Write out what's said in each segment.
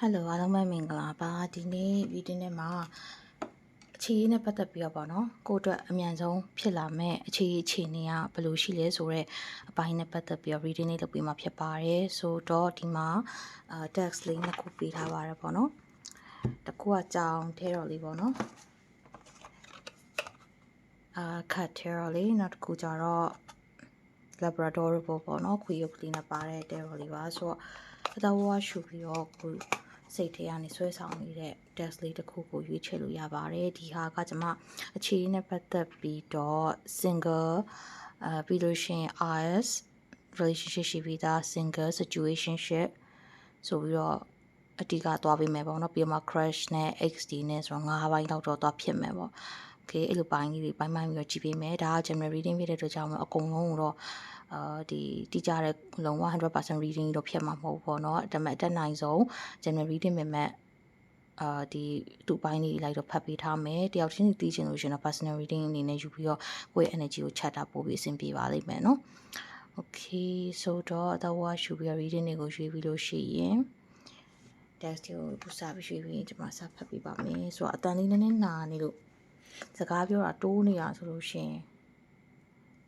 ဟယ်လိုအားလုံးပဲမင်္ဂလာပါဒီနေ့ဗီဒီယိုနဲ့မှာအခြေအနေနဲ့ပတ်သက်ပြီးတော့ပေါ့နော်ကိုယ့်အတွက်အမြန်ဆုံးဖြစ်လာမဲ့အခြေအခြေအနေကဘယ်လိုရှိလဲဆိုတော့အပိုင်းနဲ့ပတ်သက်ပြီးတော့ reading လေးလုပ်ပေးမှာဖြစ်ပါတယ်ဆိုတော့ဒီမှာအာ text လေးနှစ်ခုပေးထားပါတယ်ပေါ့နော်တစ်ခုကကြောင်ထဲတော်လေးပေါ့နော်အာ cat ထဲတော်လေးနောက်တစ်ခုကျတော့ labrador ပေါ့ပေါ့နော်ခွေရုပ်ကလေးနဲ့ပါတဲ့တဲတော်လေးပါဆိုတော့အတော်ဝါရှူပြီးတော့ကို စိတ်ထဲကနေဆွဲဆောင်နေတဲ့ test လေးတစ်ခုကိုရွေးချယ်လို့ရပါတယ်ဒီဟာကကျွန်မအခြေအနေနဲ့ပတ်သက်ပြီးတော့ single အဲပြီးလို့ရှိရင် RS relationship ရှိပြီးသား single situationship ဆိုပြီးတော့အတိကသွားပေးမယ်ပေါ့နော်ပြီးတော့မှ crush နဲ့ XD နဲ့ဆိုတော့၅ဘိုင်းတော့တော့သွားဖြစ်မယ်ပေါ့ okay အဲ့လိုပိုင်းလေးတွေပိုင်းပိုင်းပြီးတော့ကြည့်ပေးမယ်ဒါက general reading ဖြစ်တဲ့အတွက်ကြောင့်မအကုန်လုံးကိုတော့အာဒီတိကျတဲ့လုံးဝ100% reading တော့ဖြစ်မှာမဟုတ်ဘူးပေါ့နော်ဒါပေမဲ့အတက်နိုင်ဆုံး general reading မြင်မဲ့အာဒီသူ့ပိုင်းလေးလိုက်တော့ဖတ်ပေးထားမယ်တယောက်ချင်းသိချင်လို့ရှင်တော့ personal reading အနေနဲ့ယူပြီးတော့ကိုယ့်ရဲ့ energy ကိုချက်တာပို့ပြီးအဆင်ပြေပါလိမ့်မယ်နော် okay ဆိုတော့အတော့ဝါရှူပြီး reading တွေကိုရွေးပြီးလို့ရှိရင် text ကိုပူစာပြီးရွေးပြီးကျွန်မစဖတ်ပေးပါမယ်ဆိုတော့အတန်လေးနည်းနည်းနာနေလို့ စကားပြောတာတိုးနေတာဆိုလို့ရှိရင်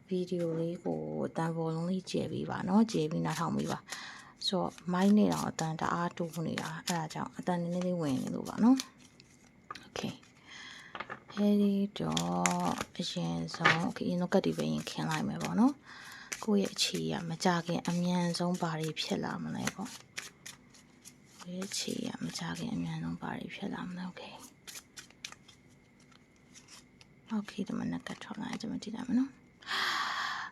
ဗီဒီယိုလေးကိုအတန်ပေါ်လုံးလေးကျယ်ပြီးပါเนาะကျယ်ပြီးနားထောင်ပြီးပါဆိုတော့မိုင်းနေတော့အတန်တအားတိုးနေတာအဲ့ဒါကြောင့်အတန်နည်းနည်းလေးဝင်နေလို့ပါเนาะ okay အဲဒီတော့အရင်ဆုံး okay ရင်တော့ကတ်ဒီပဲရင်ခင်းလိုက်မယ်ပေါ့နော်ကိုယ့်ရဲ့အခြေရမကြခင်အမြန်ဆုံးဘာတွေဖြစ်လာမလဲပေါ့ကိုယ့်ရဲ့အခြေရမကြခင်အမြန်ဆုံးဘာတွေဖြစ်လာမလဲ okay okay ဒီမှာ နကတ်ထောက်လိုက်ကြမကြည့်လိုက်မနော်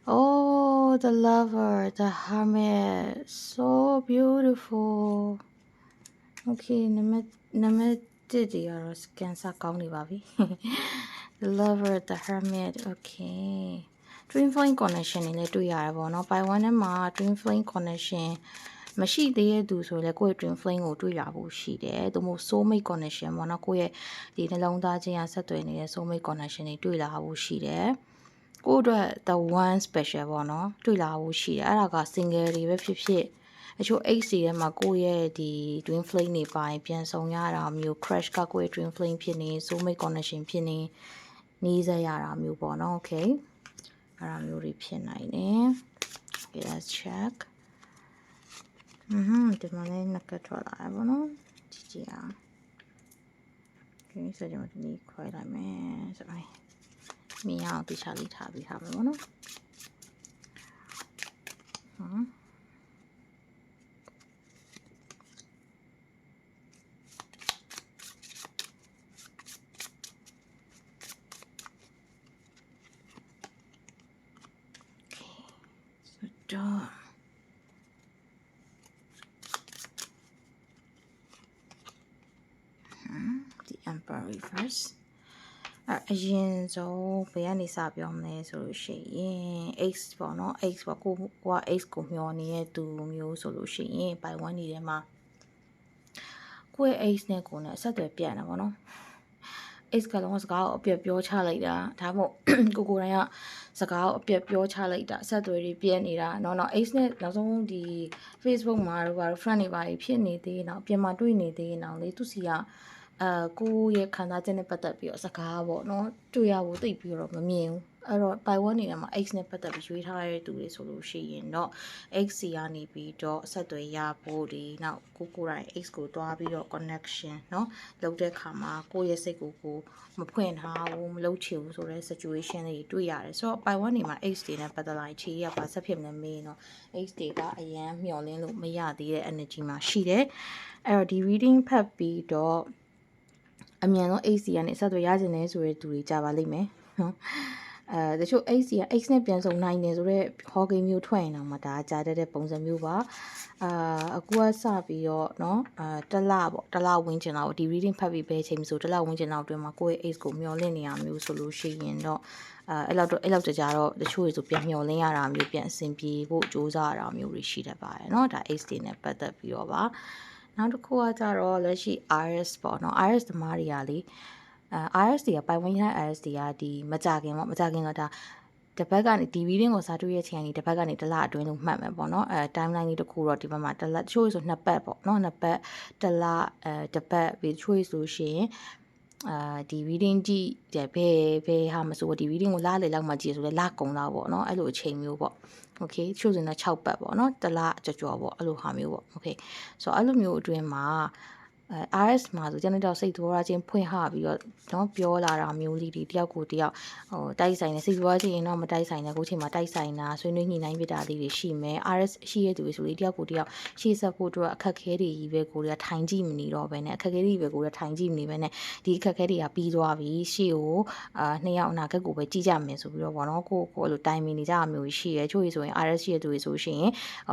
Oh, the lover, the hermit, so beautiful. Okay, နမနမတစ်ဒီရောစကန်စာကောင်းနေပါပြီ The lover, the hermit. Okay. Twin flame connection နေလည်းတွေ့ရတယ်ပေါ့နော်။ by one ထဲမှာ twin flame connection မရှိသေးတဲ့သူဆိုလည်းကိုယ့်ရဲ့ twin flame ကိုတွေ့ရဖို့ရှိတယ်။သို့မဟုတ် soul mate connection ပေါ့နော်။ကိုယ့်ရဲ့ဒီနှလုံးသားချင်းအဆက်သွယ်နေတဲ့ soul mate connection တွေတွေ့လာဖို့ရှိတယ်။ကိုယ့်အတွက် the one special ပေါ့နော်။တွေ့လာဖို့ရှိတယ်။အဲ့ဒါက single တွေပဲဖြစ်ဖြစ်အချို့ X စီထဲမှာကိုယ့်ရဲ့ဒီ twin flame တွေပိုင်းပြန်ဆောင်ရတာမျိုး crash ကကိုယ့်ရဲ့ twin flame ဖြစ်နေ soul mate connection ဖြစ်နေနေစရတာမျိုးပေါ့နော် okay အဲ့ဒါမျိုးတွေဖြစ်နိုင်တယ် okay let's check อืมဒီမှာလည်းနှစ်ကတ်ထွက်လာတယ်ပေါ့နော်ကြည့်ကြည့်အောင် okay ဆိုကြမှာဒီနေ့ခွဲလိုက်မယ်ဆိုရင်မြင်အောင်တခြားလေးထားပြီးထားမယ်ပေါ့နော်ဟမ်ဆိုတော့ the emperor reverse အဲ့အရင်ဆုံးဘယ်ကနေစပြောမလဲဆိုလို့ရှိရင် x ပေါ့နော် x ပေါ့ကိုကိုက x ကိုမျောနေတဲ့သူမျိုးဆိုလို့ရှိရင် by 1နေထဲမှာကိုယ့်ရဲ့ x နဲ့ကိုယ်နဲ့အဆက်အသွယ်ပြတ်နေတာပေါ့နော် x ကလုံးဝစကားကိုအပြတ်ပြောချလိုက်တာဒါမှမဟုတ်ကိုကိုယ်တိုင်ကစကားကိုအပြတ်ပြောချလိုက်တာအဆက်အသွယ်တွေပြတ်နေတာเนาะเนาะ x နဲ့နောက်ဆုံးဒီ Facebook မှာတော့ဘာလို့ friend တွေပါဖြစ်နေသေးเนาะအပြင်မှာတွေ့နေသေးเนาะလေသူစီက အဲကိုယ့်ရဲ့ခံစားချက်နဲ့ပတ်သက်ပြီးတော့စကားပေါ့เนาะတွေ့ရဖို့သိပြီးတော့မမြင်ဘူးအဲ့တော့ by one နေရာမှာ x နဲ့ပတ်သက်ပြီးရွေးထားရတဲ့သူတွေဆိုလို့ရှိရင်တော့ x စီကနေပြီးတော့အဆက်အသွယ်ရဖို့ဒီနောက်ကိုကိုယ်တိုင် x ကိုတွားပြီးတော့ connection เนาะလုပ်တဲ့ခါမှာကိုယ့်ရဲ့စိတ်ကိုကိုမဖွင့်ထားဘူးမလုပ်ချင်ဘူးဆိုတဲ့ situation တွေတွေ့ရတယ်ဆိုတော့ by one နေမှာ x တွေနဲ့ပတ်သက်လာရင်ခြေရပါဆက်ဖြစ်မလဲမေးတော့ x တွေကအရန်မျောလင်းလို့မရသေးတဲ့ energy မှာရှိတယ်အဲ့တော့ဒီ reading ဖတ်ပြီးတော့ အမြန်ဆုံး AC ကနေဆက်သွယ်ရခြင်းလဲဆိုတဲ့သူတွေကြာပါလိမ့်မယ်နော်အဲတချို့ AC က X နဲ့ပြန်စုံနိုင်တယ်ဆိုတော့ဟော်ဂိမ်းမျိုးထွက်ရင်တော့မှဒါကြာတတ်တဲ့ပုံစံမျိုးပါအာအခုကစပြီးတော့เนาะအာတလပေါ့တလဝင်းကျင်တော့ဒီ reading ဖတ်ပြီးပဲချိန်ဆိုတလဝင်းကျင်တော့အတွင်းမှာကိုယ့်ရဲ့ X ကိုမျောလင့်နေရမျိုးဆိုလို့ရှိရင်တော့အဲအဲ့လောက်တော့အဲ့လောက်ကြကြတော့တချို့တွေဆိုပြန်မျောလင့်ရတာမျိုးပြန်အဆင်ပြေဖို့စ조사ရတာမျိုးတွေရှိတတ်ပါတယ်เนาะဒါ X တွေနဲ့ပတ်သက်ပြီးတော့ပါ နောက်တစ်ခုကကြတော့လက်ရှိ RS ပေါ့နော် RS သမားတွေကလေအဲ RS တွေကပိုင်ဝင်ရ RS တွေကဒီမကြခင်ပေါ့မကြခင်ကဒါတစ်ပတ်ကနေဒီ reading ကိုစာတွေ့ရချိန်ကနေတစ်ပတ်ကနေတစ်လအတွင်းလို့မှတ်မယ်ပေါ့နော်အဲ timeline လေးတစ်ခုတော့ဒီဘက်မှာတစ်လချို့ဆိုနှစ်ပတ်ပေါ့နော်နှစ်ပတ်တစ်လအဲတစ်ပတ်ပြီးချို့ဆိုရှင် အာဒီ reading ကြည့်တယ်ဘယ်ဘယ်ဟာမဆိုဒီ reading ကိုလားလေလောက်မှကြည့်ဆိုလဲလကုံလောက်ပေါ့နော်အဲ့လိုအချိန်မျိုးပေါ့ okay ချို့ဆိုရင်တော့6ပတ်ပေါ့နော်တစ်လကြော်ကြော်ပေါ့အဲ့လိုဟာမျိုးပေါ့ okay ဆိုတော့အဲ့လိုမျိုးအတွင်းမှာအဲ RS မှာဆိုကျွန်တော်တို့စိတ်တော်ရချင်းဖွင့်ဟပြီးတော့နော်ပြောလာတာမျိုးလေးတွေတယောက်ကိုတယောက်ဟိုတိုက်ဆိုင်နေစိတ်တော်ရချင်းတော့မတိုက်ဆိုင်နဲ့ကိုချိန်မှာတိုက်ဆိုင်တာဆွေးနွေးညှိနှိုင်းပြတာလေးတွေရှိမယ် RS ရှိရသူတွေဆိုလေတယောက်ကိုတယောက်ရှေ့ဆက်ဖို့အတွက်အခက်ခဲတွေကြီးပဲကိုတွေကထိုင်ကြည့်မနေတော့ဘဲနဲ့အခက်ခဲတွေပဲကိုတွေကထိုင်ကြည့်မနေဘဲနဲ့ဒီအခက်ခဲတွေကပြီးသွားပြီရှေ့ကိုအာနှစ်ယောက်အနာဂတ်ကိုပဲကြည့်ကြမယ်ဆိုပြီးတော့ဗောနော်ကိုကိုအဲ့လိုတိုင်မင်နေကြတာမျိုးရှိရချို့ကြီးဆိုရင် RS ရှိရသူတွေဆိုရှင်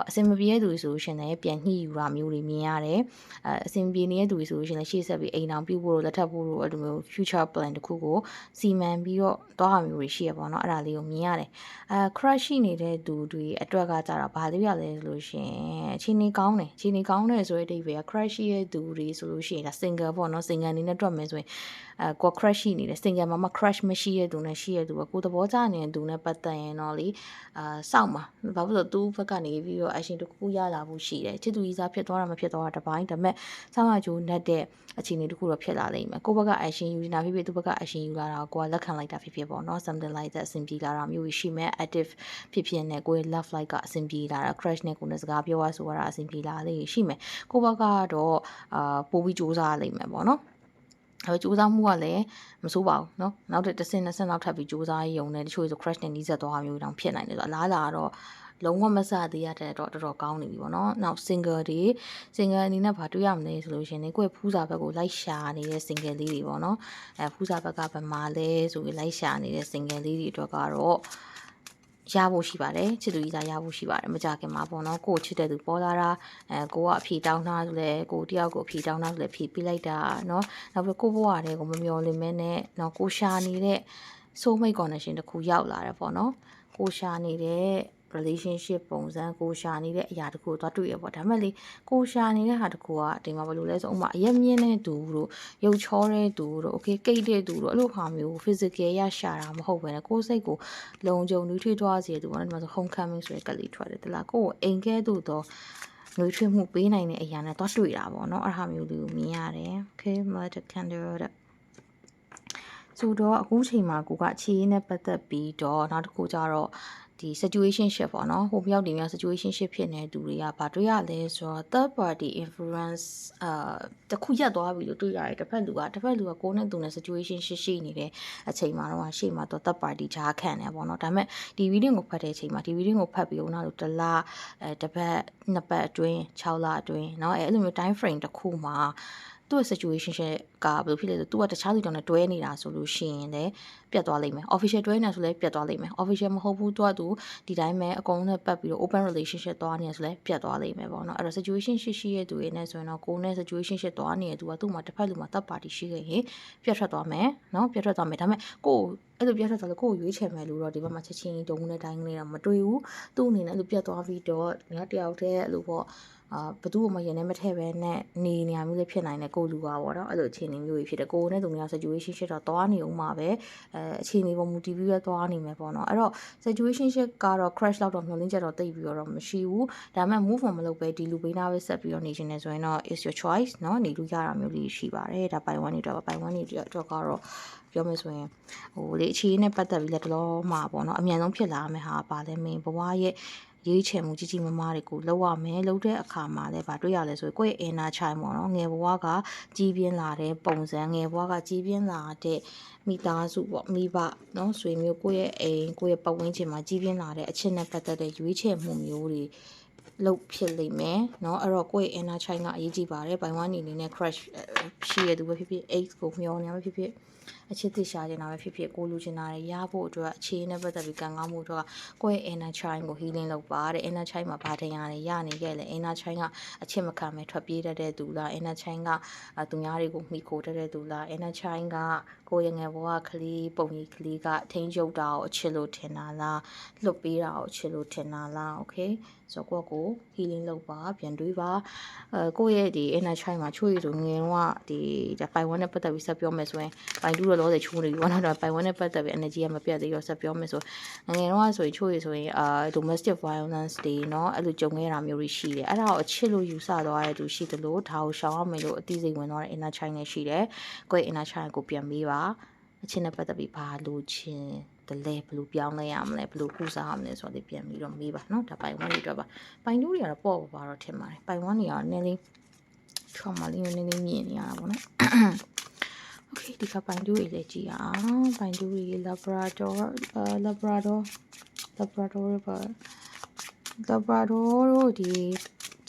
အစင်မပြေတဲ့သူတွေဆိုရှင်လည်းပြန်ညှိယူတာမျိုးတွေမြင်ရတယ်အအစင်ပြေနေတဲ့သူတွေဆိုရှင်လည်းရှေ့ဆက်ပြီးအိမ်အောင်ပြုတ်ဖို့လက်ထပ်ဖို့အဲ့လိုမျိုး future plan တခုကိုစီမံပြီးတော့တောင်းရမျိုးတွေရှိရပေါ့နော်အဲ့ဒါလေးကိုမြင်ရတယ်အဲ crush ရှိနေတဲ့သူတွေအတွက်ကကြတော့ဘာလို့ရလဲဆိုလို့ရှင်အချိန်နေကောင်းတယ်အချိန်နေကောင်းတယ်ဆိုတဲ့အဓိပ္ပာယ်က crush ရှိတဲ့သူတွေဆိုလို့ရှိရင်ဒါ single ပေါ့နော် single အနေနဲ့တွက်မယ်ဆိုရင်အဲကို crush ရှိနေတယ် single မှာမှ crush မရှိတဲ့သူနဲ့ရှိတဲ့သူကကိုသဘောကျနေတဲ့သူနဲ့ပတ်သက်ရင်တော့လေအာစောင့်ပါဘာဖြစ်လို့သူ့ဘက်ကနေပြီးတော့ action တစ်ခုရလာဖို့ရှိတယ်ချစ်သူကြီးစားဖြစ်သွားတာမဖြစ်သွားတာတစ်ပိုင်းဒါပေမဲ့ဆောင်းမကျိုးနဲ့တဲ့အခြေအနေတစ်ခုတော့ဖြစ်လာလိမ့်မယ်ကိုဘက်က action ယူနေတာဖြစ်ဖြစ်သူဘက်က action ယူလာတာကိုကလက်ခံလိုက်တာဖြစ်ဖြစ်ပေါ့နော် something like that အဆင်ပြေလာတာမျိုးရှိမယ် active ဖြစ်ဖြစ်နဲ့ကိုရဲ့ love life ကအဆင်ပြေလာတာ crush နဲ့ကိုနဲ့စကားပြောရဆိုရတာအဆင်ပြေလာလေးရှိမယ်ကိုဘက်ကတော့အာပို့ပြီးစူးစမ်းလိမ့်မယ်ပေါ့နော် အဲစူးစမ်းမှုကလည်းမစိုးပါဘူးเนาะနောက်တစ်ဆင့်နှစ်ဆင့်နောက်ထပ်ပြီးစူးစမ်းရုံနဲ့တချို့ဆို crush နဲ့နီးစပ်သွားမျိုးတောင်ဖြစ်နိုင်တယ်ဆိုတော့အလားလာတော့လုံးဝမစသေးရတဲ့တော့တော်တော်ကောင်းနေပြီပေါ့နော်။နောက် single တွေ single အနေနဲ့ဘာတွေ့ရမလဲဆိုလို့ရှင်နေကိုယ့်ဖူးစာဘက်ကိုလိုက်ရှာနေတဲ့ single လေးတွေပေါ့နော်။အဲဖူးစာဘက်ကဘယ်မှာလဲဆိုပြီးလိုက်ရှာနေတဲ့ single လေးတွေအတွက်ကတော့ ရဖို့ရှိပါတယ်ချစ်သူကြီးစားရဖို့ရှိပါတယ်မကြခင်မှာပေါ့နော်ကိုချစ်တဲ့သူပေါ်လာတာအဲကိုကအဖြေတောင်းတာဆိုလဲကိုတယောက်ကိုအဖြေတောင်းတာဆိုလဲဖြေပေးလိုက်တာเนาะနောက်ပြီးကိုဘဝတည်းကိုမမျော်လင့်မဲနဲ့เนาะကိုရှာနေတဲ့ soul mate connection တစ်ခုရောက်လာတယ်ပေါ့နော်ကိုရှာနေတဲ့ relationship ပုံစံကိုရှာနေတဲ့အရာတခုကိုသွားတွေ့ရပေါ့ဒါပေမဲ့လေကိုရှာနေတဲ့ဟာတခုကဒီမှာဘယ်လိုလဲဆိုဥမာအရက်မြင့်တဲ့သူတို့ရုပ်ချောတဲ့သူတို့ okay ကိတ်တဲ့သူတို့အဲ့လိုဟာမျိုး physical ရရှာတာမဟုတ်ဘဲနဲ့ကိုယ်စိတ်ကိုလုံခြုံနွေးထွေးသွားစေသူကလည်းဒီမှာဆို home coming ဆိုတဲ့ကလေးထွက်တယ်တလားကိုယ်ကိုအိမ်ကဲသို့တော့နှွေးထွေးမှုပေးနိုင်တဲ့အရာနဲ့သွားတွေ့တာပေါ့နော်အဲ့ဟာမျိုးလေးကိုမြင်ရတယ် okay mother candle တဲ့ဆိုတော့အခုချိန်မှာကိုကခြေရင်းနဲ့ပတ်သက်ပြီးတော့နောက်တစ်ခုကျတော့ ဒီ situationship ပေါ့နော်ဟိုမြောက်ဒီမြောက် situationship ဖြစ်နေတဲ့သူတွေကဘာတွေ့ရလဲဆိုတော့ third party influence အာတခုရက်သွားပြီလို့တွေ့ရတယ်တစ်ဖက်လူကတစ်ဖက်လူကကိုယ်နဲ့သူနဲ့ situation ရှိရှိနေတဲ့အချိန်မှာတော့ရှေ့မှာတော့ third party ဂျားခံတယ်ပေါ့နော်ဒါပေမဲ့ဒီ video ကိုဖတ်တဲ့အချိန်မှာဒီ video ကိုဖတ်ပြီးတော့နောက်တစ်လအဲတစ်ပတ်နှစ်ပတ်အတွင်း6လအတွင်းเนาะအဲအဲ့လိုမျိုး time frame တစ်ခုမှာ သူ့ရဲ့ situation ကဘယ်လိုဖြစ်လဲဆိုသူကတခြားသူတောင်နဲ့တွဲနေတာဆိုလို့ရှိရင်လည်းပြတ်သွားလိမ့်မယ် official တွဲနေဆိုလည်းပြတ်သွားလိမ့်မယ် official မဟုတ်ဘူးသူကသူဒီတိုင်းပဲအကုန်နဲ့ပတ်ပြီးတော့ open relationship သွားနေဆိုလည်းပြတ်သွားလိမ့်မယ်ပေါ့နော်အဲ့တော့ situation ရှိရှိရဲ့သူရဲ့နဲ့ဆိုရင်တော့ကိုယ်နဲ့ situation ရှိသွားနေတဲ့သူကသူ့မှာတစ်ဖက်လူမှာ third party ရှိခဲ့ရင်ပြတ်ထွက်သွားမယ်နော်ပြတ်ထွက်သွားမယ်ဒါပေမဲ့ကိုယ်အဲ့လိုပြတ်ထွက်သွားလို့ကိုယ်ရွေးချယ်မယ်လို့တော့ဒီဘက်မှာချက်ချင်းတုံးနဲ့တိုင်းနဲ့တော့မတွေ့ဘူးသူ့အနေနဲ့အဲ့လိုပြတ်သွားပြီးတော့ငါတယောက်တည်းအဲ့လိုပေါ့ အာဘသူ့မှရင်ထဲမထည့်ပဲနဲ့နေနေရမျိုးလေးဖြစ်နိုင်တယ်ကိုလူကပေါ့နော်အဲ့လိုအခြေအနေမျိုးကြီးဖြစ်တယ်ကိုနဲ့သူများ situation ရှစ်တော့သွားနေအောင်မှာပဲအဲအခြေအနေပေါ်မူတည်ပြီးပဲသွားနေမယ်ပေါ့နော်အဲ့တော့ situation ရှစ်ကတော့ crash လောက်တော့မျှော်လင့်ချက်တော့တိတ်ပြီးတော့မရှိဘူးဒါပေမဲ့ move on မလုပ်ပဲဒီလူပေးနာပဲဆက်ပြီးတော့နေချင်တယ်ဆိုရင်တော့ is your choice เนาะနေလို့ရတာမျိုးလေးရှိပါတယ်ဒါပိုင်ဝမ်းနေတော့ပိုင်ဝမ်းနေတော့ကတော့ပြောမယ်ဆိုရင်ဟိုလေအခြေအနေနဲ့ပတ်သက်ပြီးလက်တော်မှာပေါ့နော်အမြန်ဆုံးဖြစ်လာမယ်ဟာပါလဲမင်းဘဝရဲ့ ရွေးချယ်မှုကြီးကြီးမားမားတွေကိုလုပ်ရမယ်လုပ်တဲ့အခါမှာလည်းဗာတွေ့ရလဲဆိုရင်ကိုယ့်ရဲ့ inner child ပေါ့နော်ငယ်ဘဝကကြီးပြင်းလာတဲ့ပုံစံငယ်ဘဝကကြီးပြင်းလာတဲ့မိသားစုပေါ့မိဘเนาะဆွေမျိုးကိုယ့်ရဲ့အိမ်ကိုယ့်ရဲ့ပတ်ဝန်းကျင်မှာကြီးပြင်းလာတဲ့အချက်နဲ့ပတ်သက်တဲ့ရွေးချယ်မှုမျိုးတွေလုတ်ဖြစ်လိမ့်မယ်เนาะအဲ့တော့ကိုယ့်ရဲ့ inner child ကအရေးကြီးပါတယ်ဘိုင်ဝမ်နေနေနဲ့ crush ရှိရသူပဲဖြစ်ဖြစ် X ကိုမျောနေမှာဖြစ်ဖြစ် အချစ်သိရှာနေတာပဲဖြစ်ဖြစ်ကိုလူချင်တာတွေရဖို့အတွက်အခြေအနေနဲ့ပတ်သက်ပြီးကံကောင်းမှုအတွက်ကကိုယ့်ရဲ့ inner child ကို healing လုပ်ပါတဲ့ inner child မှာဘာတရားတွေရနေခဲ့လဲ inner child ကအချစ်မခံမဲ့ထွက်ပြေးတတ်တဲ့သူလား inner child ကသူများတွေကိုမှီခိုတတ်တဲ့သူလား inner child ကကိုယ့်ရဲ့ငယ်ဘဝကလေးပုံကြီးကလေးကထိန်းချုပ်တာကိုအချစ်လို့ထင်တာလားလွတ်ပေးတာကိုအချစ်လို့ထင်တာလား okay ဆိုတော့ကိုယ့်ကို healing လုပ်ပါပြန်တွေးပါအဲကိုယ့်ရဲ့ဒီ inner child မှာချို့ရည်ဆိုငယ်တော့ဒီပိုင်ဝမ်းနဲ့ပတ်သက်ပြီးဆက်ပြောမယ်ဆိုရင်ပိုင်တူ တို့လောဆယ်ချိုးနေပြီဘောနော်ဒါပိုင်ဝန်းနဲ့ပတ်သက်ပြီး energy ကမပြတ်သေးတော့ဆက်ပြောမယ်ဆိုငယ်တော့ဆိုရင်ချိုးရဆိုရင်အာ domestic violence တွေเนาะအဲ့လိုကြုံခဲ့တာမျိုးတွေရှိတယ်အဲ့ဒါကိုအချစ်လို့ယူဆသွားတဲ့သူရှိတယ်လို့ဒါကိုရှောင်ရမယ်လို့အသိစိတ်ဝင်သွားတဲ့ inner child နဲ့ရှိတယ်ကိုယ့် inner child ကိုပြန်ပေးပါအချစ်နဲ့ပတ်သက်ပြီးဘာလို့ချင်းတလဲဘလို့ပြောင်းလဲရမလဲဘလို့ကုစားရမလဲဆိုတော့ပြန်ပြီးတော့မေးပါเนาะဒါပိုင်ဝန်းတွေအတွက်ပါပိုင်တူးတွေကတော့ပေါ့ပါတော့ထင်ပါတယ်ပိုင်ဝန်းတွေကတော့နည်းနည်း trauma လေးနည်းနည်းမြင်နေရတာပေါ့နော် Okay ဒီကပိုင်တူးတွေလည်းကြည့်အောင်ပိုင်တူးတွေ Labrador အာ Labrador Labrador ပါ Labrador တို့ဒီ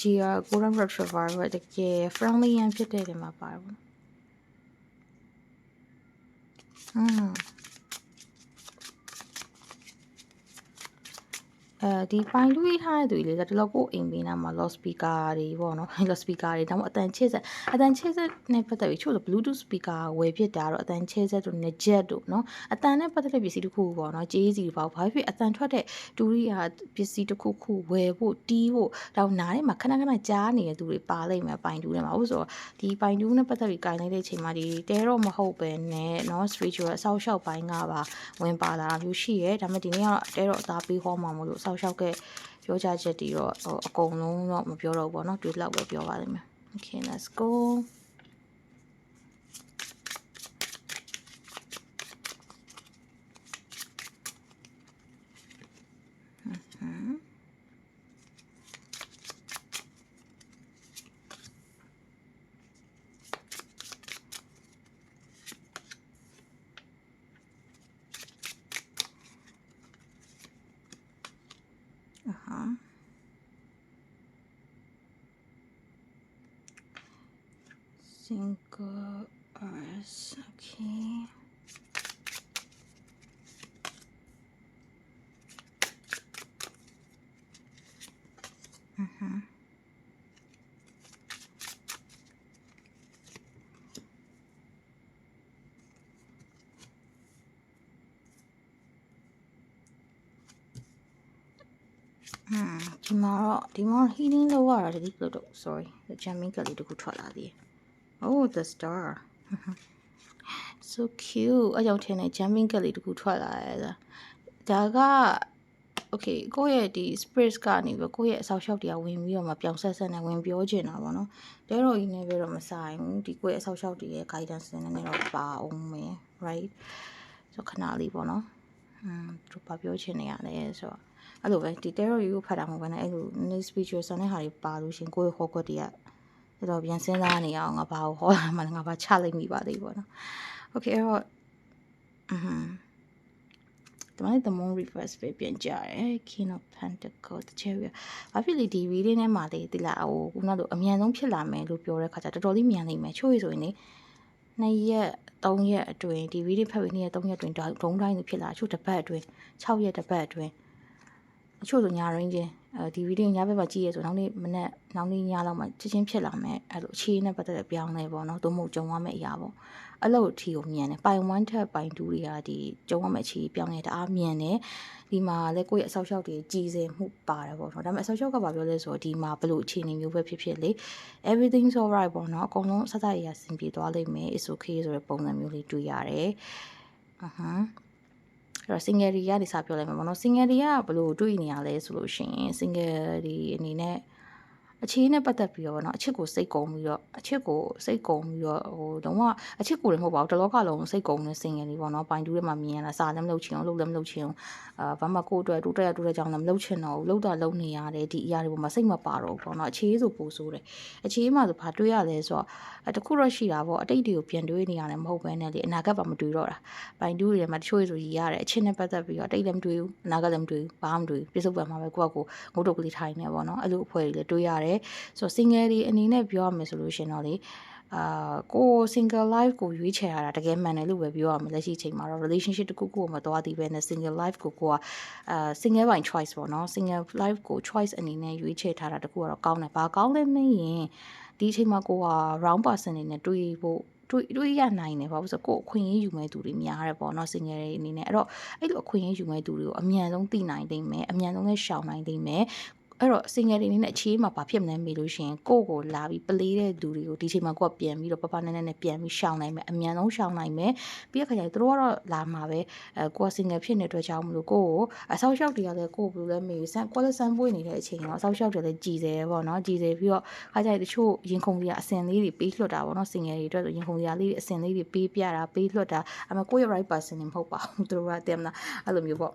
GR Golden Retriever ပဲတကယ် friendly ရန်ဖြစ်တဲ့နေမှာပါတယ်ပေါ့อืม အဲဒီပိုင်တူးထားတဲ့သူတွေလေတလောကိုအိမ်ပေးနာမှာ loud speaker တွေပေါ့နော် loud speaker တွေဒါမှမဟုတ်အတန်ချဲ့ဆက်အတန်ချဲ့ဆက်နဲ့ပတ်သက်ပြီးချို့လို့ bluetooth speaker ဝယ်ဖြစ်တာတော့အတန်ချဲ့ဆက်တို့ net jet တို့နော်အတန်နဲ့ပတ်သက်တဲ့ပစ္စည်းတစ်ခုပေါ့နော်ကြေးစီပေါ့ဘာဖြစ်အတန်ထွက်တဲ့တူရီယာပစ္စည်းတစ်ခုခုဝယ်ဖို့တီးဖို့တော့နားထဲမှာခဏခဏကြားနေတဲ့သူတွေပါလိမ့်မယ်ပိုင်တူးထဲမှာဟုတ်ဆိုတော့ဒီပိုင်တူးနဲ့ပတ်သက်ပြီးကြိုင်လိုက်တဲ့အချိန်မှာဒီတဲတော့မဟုတ်ပဲနဲ့နော် spiritual အဆောက်အအုံပိုင်းကပါဝင်ပါလာတာမျိုးရှိရဲဒါပေမဲ့ဒီနေ့ကတော့တဲတော့အသားပေးဟောမှာမလို့အဆောက်အအုံကပြောကြချက်တွေတော့ဟိုအကုန်လုံးတော့မပြောတော့ဘူးပေါ့နော်ဒီလောက်ပဲပြောပါလိမ့်မယ် Okay let's go single R's okay 嗯哼。อืมဒီမှာတော့ဒီမှာ healing လောက်ရတာတတိလို့တော့ sorry jamming ကလေးတခုထွက်လာသေးတယ် Oh the star so cute အကြောင်းထင်တယ် jamming ကလေးတခုထွက်လာရဲဒါက okay ကိုယ့်ရဲ့ဒီ spirit ကနေပြီးကိုယ့်ရဲ့အဆောက်အအုံတွေကဝင်ပြီးတော့မှပြောင်းဆက်ဆက်နဲ့ဝင်ပြောချင်တာပေါ့နော်တဲတော်ကြီးနဲ့ပဲတော့မဆိုင်ဘူးဒီကိုယ့်ရဲ့အဆောက်အအုံတွေရဲ့ guidance နဲ့လည်းတော့ပါအောင်မယ် right ဆိုခဏလေးပေါ့နော်อืมသူဘာပြောချင်နေရလဲဆိုတော့အဲ့လိုပဲဒီ terror ကိုဖတ်တာမဟုတ်ဘဲနဲ့အဲ့လို next speech ဆန်တဲ့ဟာတွေပါလို့ရှင်ကိုယ့်ရဲ့ဟောကွက်တွေက တော်တော်ပြန်စဉ်းစားနေအောင်ငါဘာကိုဟောလာမှငါဘာချလိုက်မိပါသေးပေါ့နော် okay အဲ့တော့อืมဒီမှာ the moon reverse ပဲပြန်ကြရဲ king of pentacles တချဲရဘာဖြစ်လဲဒီ reading ထဲမှာလေဒီလာဟိုခုနကအမြန်ဆုံးဖြစ်လာမယ်လို့ပြောတဲ့ခါကျတော်တော်လေးမြန်နေမယ်ချို့ရဆိုရင်လေနှစ်ရက်3ရက်အတွင်းဒီ reading ဖတ်ပြီးနှစ်ရက်3ရက်အတွင်းဒုံတိုင်းဖြစ်လာချို့တစ်ပတ်အတွင်း6ရက်တစ်ပတ်အတွင်းအချို့ဆိုညာရင်းချင်းအဲ ဒီဗီဒီယိုညဘက်မှာကြည့်ရဲဆိုနောက်နေ့မနေ့နောက်နေ့ညလောက်မှချက်ချင်းဖြစ်လာမယ်အဲ့လိုအခြေအနေပတ်သက်တဲ့ပြောင်းလဲပေါ့နော်သို့မဟုတ်ကြုံရမယ့်အရာပေါ့အဲ့လိုအထီကိုမြန်တယ်ပိုင်1ထက်ပိုင်2တွေကဒီကြုံရမယ့်အခြေပြောင်းလဲတအားမြန်တယ်ဒီမှာလည်းကိုယ့်ရဲ့အဆောက်အအုံတွေကြီးစင်မှုပါတယ်ပေါ့နော်ဒါပေမဲ့အဆောက်အအုံကဘာပြောလဲဆိုတော့ဒီမှာဘယ်လိုအခြေအနေမျိုးပဲဖြစ်ဖြစ်လေ everything's alright ပေါ့နော်အကုန်လုံးဆက်ဆက်ရရဆင်ပြေသွားလိမ့်မယ် is okay ဆိုတဲ့ပုံစံမျိုးလေးတွေ့ရတယ်အဟမ်း အဲ့တော့ single တွေကနေစပြောလိုက်မှာပေါ့နော် single တွေကဘယ်လိုတွေ့နေရလဲဆိုလို့ရှိရင် single တွေအနေနဲ့ အချစ်နဲ့ပတ်သက်ပြီးတော့ဗောနော်အချစ်ကိုစိတ်ကုံပြီးတော့အချစ်ကိုစိတ်ကုံပြီးတော့ဟိုလုံးဝအချစ်ကိုလည်းမဟုတ်ပါဘူးတလောကလုံးစိတ်ကုံနေစင်ငယ်လေးဗောနော်ပိုင်တူးထဲမှာမြင်ရတာစာလည်းမလုပ်ချင်အောင်လှုပ်လည်းမလုပ်ချင်အောင်အာဘာမှကိုယ့်အတွက်တိုးတက်ရတိုးတက်ကြအောင်လည်းမလုပ်ချင်တော့ဘူးလှုပ်တာလှုပ်နေရတယ်ဒီအရာတွေပေါ်မှာစိတ်မပါတော့ဘူးဗောနော်အချစ်ဆိုပိုဆိုးတယ်အချစ်မှဆိုဘာတွေးရလဲဆိုတော့တခုတော့ရှိတာဗောအတိတ်တွေကိုပြန်တွေးနေရတယ်မဟုတ်ဘဲနဲ့လေအနာဂတ်ပါမတွေးတော့တာပိုင်တူးတွေမှာတချို့ဆိုရည်ရတယ်အချစ်နဲ့ပတ်သက်ပြီးတော့အတိတ်လည်းမတွေးဘူးအနာဂတ်လည်းမတွေးဘူးဘာမှမတွေးဘူးပြစ္ဆုတ်ပံမှာပဲကိုယ့်ကကိုငုတ်တုတ်ကလေးထိုင်နေဗောနော်အဲ့လိုအဖွဲတွေလည်းတွေးရတယ်ဆိုတော့ single တွေအနေနဲ့ပြောရမယ်ဆိုလို့ရှင်တော့လေအာကို single life ကိုရွေးချယ်ရတာတကယ်မှန်တယ်လို့ပဲပြောရမယ်လက်ရှိချိန်မှာတော့ relationship တခုခုကိုမသွားသေးပဲနဲ့ single life ကိုကိုကအာ single by choice ပေါ့နော် single life ကို choice အနေနဲ့ရွေးချယ်ထားတာတခုကတော့ကောင်းတယ်ဘာကောင်းလဲမင်းရင်ဒီအချိန်မှာကိုက round person အနေနဲ့တွေးဖို့တွေးတွေးရနိုင်တယ်ဘာလို့ဆိုကိုအခွင့်အရေးယူမဲ့သူတွေများတယ်ပေါ့နော် single တွေအနေနဲ့အဲ့တော့အဲ့လိုအခွင့်အရေးယူမဲ့သူတွေကိုအမြန်ဆုံးသိနိုင်သိမ့်မယ်အမြန်ဆုံးလည်းရှောင်နိုင်သိမ့်မယ် အဲ့တော့ single တွေအနေနဲ့အခြေမှာဘာဖြစ်မလဲမေးလို့ရှိရင်ကိုယ့်ကိုလာပြီးပလေးတဲ့သူတွေကိုဒီချိန်မှာကိုယ်ကပြန်ပြီးတော့ပပနဲ့နဲ့နဲ့ပြန်ပြီးရှောင်နိုင်မယ်အမြန်ဆုံးရှောင်နိုင်မယ်ပြီးရခါကျရင်တို့ကတော့လာမှာပဲအဲကိုယ် single ဖြစ်နေတဲ့အတွက်ကြောင့်မလို့ကိုယ့်ကိုအဆောက်အအုံတွေကလည်းကိုယ့်ဘယ်လိုလဲမေးဆန်ကိုယ်လည်းဆန်ပွေးနေတဲ့အချိန်တော့အဆောက်အအုံတွေလည်းကြည်စေပေါ့နော်ကြည်စေပြီးတော့ခါကျရင်တချို့ရင်ခုန်တွေကအစင်လေးတွေပေးလွှတ်တာပေါ့နော် single တွေအတွက်ဆိုရင်ခုန်တွေလေးအစင်လေးတွေပေးပြတာပေးလွှတ်တာအမကိုယ့်ရဲ့ right person နေမဟုတ်ပါဘူးတို့ကတင်မလားအဲ့လိုမျိုးပေါ့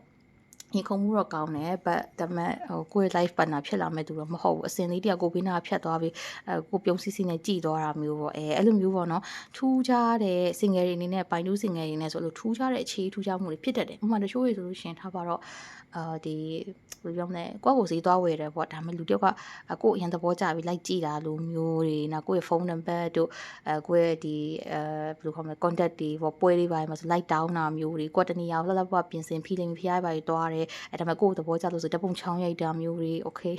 ရင်ခုန်မှုတော့ကောင်းတယ် but ဒါပေမဲ့ဟိုကိုယ့်ရဲ့ life partner ဖြစ်လာမဲ့သူတော့မဟုတ်ဘူးအစင်လေးတယောက်ကိုဘေးနာဖြတ်သွားပြီးအဲကိုပြုံးစီစီနဲ့ကြည်သွားတာမျိုးပေါ့အဲအဲ့လိုမျိုးပေါ့နော်ထူးခြားတဲ့ single တွေအနေနဲ့ပိုင်တူး single တွေနဲ့ဆိုလို့ထူးခြားတဲ့အခြေထူးခြားမှုတွေဖြစ်တတ်တယ်ဥပမာတချို့တွေဆိုလို့ရှိရင်ထားပါတော့အာဒီဘယ်လိုပြောမလဲကိုယ့်ကိုစီးသွားဝယ်တယ်ပေါ့ဒါမှလူတယောက်ကကိုယ့်အရင်သဘောကျပြီးလိုက်ကြည့်တာလိုမျိုးတွေနော်ကိုယ့်ရဲ့ဖုန်းနံပါတ်တို့အဲကိုယ့်ရဲ့ဒီအဲဘယ်လိုခေါ်မလဲ contact တွေပေါ့ပွဲတွေပါမှာဆိုလိုက်တောင်းတာမျိုးတွေကိုယ့်တနေရာကိုလှလှပပပြင်ဆင် feeling ဖျားပါပြီးသွားတယ်အဲဒါပေမဲ့ကိုယ့်သဘောကျလို့ဆိုတပုံချောင်းရိုက်တာမျိုးတွေ okay